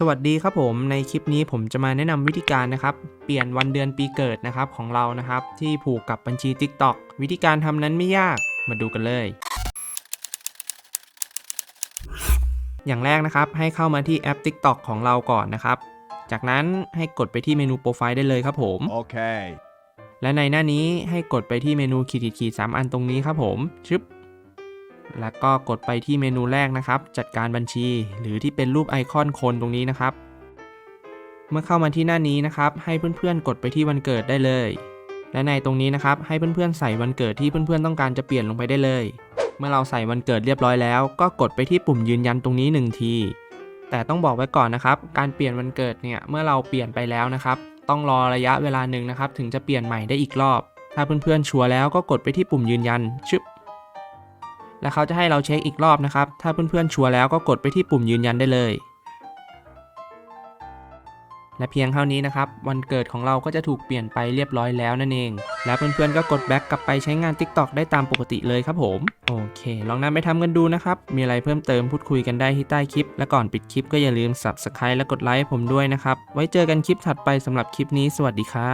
สวัสดีครับผมในคลิปนี้ผมจะมาแนะนำวิธีการนะครับเปลี่ยนวันเดือนปีเกิดนะครับของเรานะครับ ที่ผูกกับบัญชี TikTok วิธีการทำนั้นไม่ยากมาดูกันเลย อย่างแรกนะครับให้เข้ามาที่แอป TikTok ของเราก่อนนะครับ จากนั้นให้กดไปที่เมนูโปรไฟล์ได้เลยครับผม Okay. และในหน้านี้ให้กดไปที่เมนูขีดขีดสามอันตรงนี้ครับผมชึบ แล้วก็กดไปที่เมนูแรกนะครับ จัดการบัญชี หรือที่เป็นรูปไอคอนคนตรงนี้นะครับ เมื่อเข้ามาที่หน้านี้นะครับ ให้เพื่อนๆ กดไปที่วันเกิดได้เลย และในตรงนี้นะครับ ให้เพื่อนๆ ใส่วันเกิดที่เพื่อนๆ ต้องการจะเปลี่ยนลงไปได้เลย เมื่อเราใส่วันเกิดเรียบร้อยแล้ว ก็กดไปที่ปุ่มยืนยันตรงนี้หนึ่งที แต่ต้องบอกไว้ก่อนนะครับ การเปลี่ยนวันเกิดเนี่ย เมื่อเราเปลี่ยนไปแล้วนะครับ ต้องรอระยะเวลาหนึ่งนะครับ ถึงจะเปลี่ยนใหม่ได้อีกรอบ ถ้าเพื่อนๆ ชัวร์แล้วก็กดไปที่ปุ่มยืนยันชึบ แล้วเขาจะให้เราเช็คอีกรอบนะครับ ถ้าเพื่อนๆชัวร์แล้วก็กดไปที่ปุ่มยืนยันได้เลย และเพียงเท่านี้นะครับ วันเกิดของเราก็จะถูกเปลี่ยนไปเรียบร้อยแล้วนั่นเอง และเพื่อนๆก็กดแบ็กกลับไปใช้งาน TikTok ได้ตามปกติเลยครับผม โอเค ลองนำไปทำกันดูนะครับ มีอะไรเพิ่มเติมพูดคุยกันได้ที่ใต้คลิป และก่อนปิดคลิปก็อย่าลืม Subscribe และกดไลค์ให้ผมด้วยนะครับ ไว้เจอกันคลิปถัดไปสำหรับคลิปนี้ สวัสดีครับ